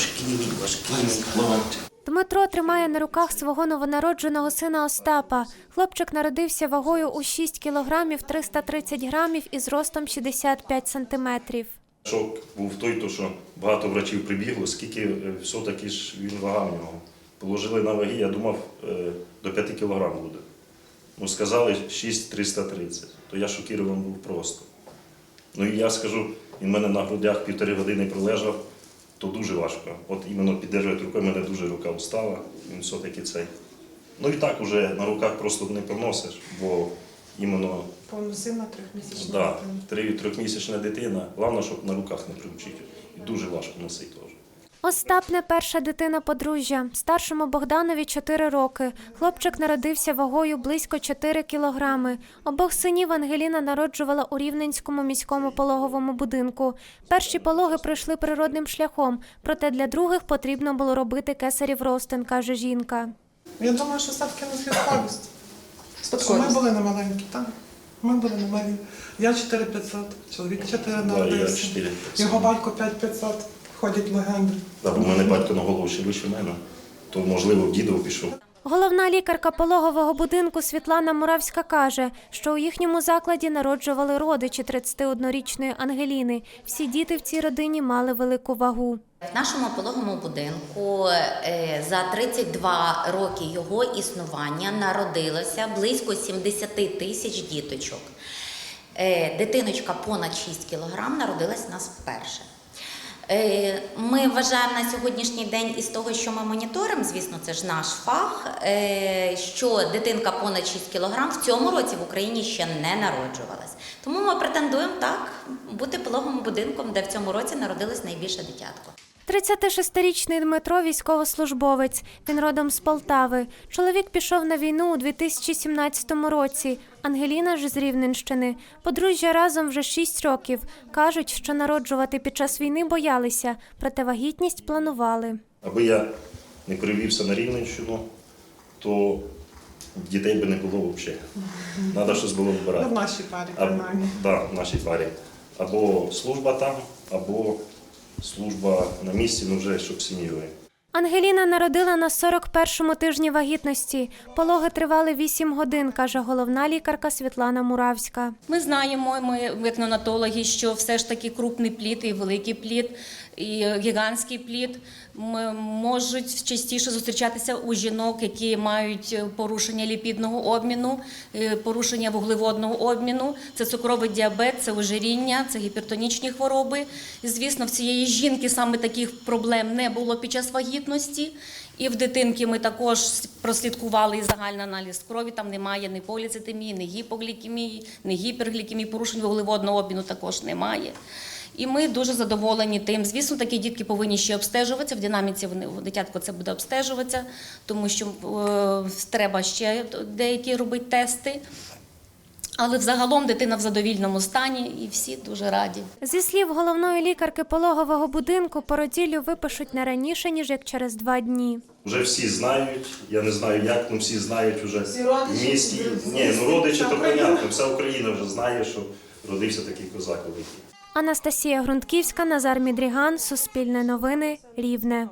важкі, важкі, хлопці. Дмитро тримає на руках свого новонародженого сина Остапа. Хлопчик народився вагою у 6 кілограмів 330 грамів і зростом 65 сантиметрів. Шок був той, то, що багато врачів прибігло, скільки е, все-таки ж він вага в нього. Положили на ваги, я думав, е, до 5 кілограм буде. Ну, сказали 6,330. То я шокірований був просто. Ну і я скажу, він в мене на грудях півтори години пролежав, то дуже важко. От іменно піддержувати рукою, мене дуже рука устала, він все-таки цей. Ну і так уже на руках просто не поносиш, бо іменно Повносильна трьохмісячна Да, дитина. трьохмісячна дитина. Головне, щоб на руках не привчити. І дуже важко носити теж. Остап не перша дитина подружжя. Старшому Богданові 4 роки. Хлопчик народився вагою близько 4 кілограми. Обох синів Ангеліна народжувала у Рівненському міському пологовому будинку. Перші пологи пройшли природним шляхом, проте для других потрібно було робити кесарів ростин, каже жінка. Я думаю, що все-таки не спадковість. Ми були не маленькі, так. Ми були не малі. Я 4500, чоловік 4 народився. Його батько 5500. Ходять легенди. Да, бо в мене батько на голову ще вище мене, то можливо в дідов пішов. Головна лікарка пологового будинку Світлана Муравська каже, що у їхньому закладі народжували родичі 31-річної Ангеліни. Всі діти в цій родині мали велику вагу. В нашому пологовому будинку е, за 32 роки його існування народилося близько 70 тисяч діточок. Е, Дитиночка понад 6 кілограм народилась у нас вперше. Е, Ми вважаємо на сьогоднішній день із того, що ми моніторимо, звісно, це ж наш фах, е, що дитинка понад 6 кг в цьому році в Україні ще не народжувалась. Тому ми претендуємо так бути пологовим будинком, де в цьому році народилось найбільше дитятко. 36-річний Дмитро військовослужбовець. Він родом з Полтави. Чоловік пішов на війну у 2017 році. Ангеліна ж з Рівненщини. Подружжя разом вже 6 років. Кажуть, що народжувати під час війни боялися, проте вагітність планували. Аби я не перевівся на Рівненщину, то дітей би не було взагалі. Треба щось було Ну, в нашій парі, да, в нашій парі. Або служба там, або служба на місці, ну вже щоб сім'єю. Ангеліна народила на 41-му тижні вагітності. Пологи тривали 8 годин, каже головна лікарка Світлана Муравська. Ми знаємо, ми як що все ж таки крупний плід і великий плід, і гігантський плід можуть частіше зустрічатися у жінок, які мають порушення ліпідного обміну, е, порушення вуглеводного обміну, це цукровий діабет, це ожиріння, це гіпертонічні хвороби. Звісно, в цієї жінки саме таких проблем не було під час вагітності. І в дитинки ми також прослідкували і загальний аналіз крові. Там немає ні поліцитемії, ні гіпоглікемії, ні гіперглікемії, порушень вуглеводного обміну також немає. І ми дуже задоволені тим. Звісно, такі дітки повинні ще обстежуватися. В динаміці вони дитятко це буде обстежуватися, тому що е, треба ще деякі робити тести. Але взагалом дитина в задовільному стані і всі дуже раді. Зі слів головної лікарки пологового будинку, породіллю випишуть не раніше, ніж як через два дні. Вже всі знають, я не знаю як, ну всі знають вже Всі родичі, місті. всі- Ні, ну родичі то понятно, вся Україна вже знає, що родився такий козак великий. Анастасія Грунтківська, Назар Мідріган, Суспільне новини, Рівне.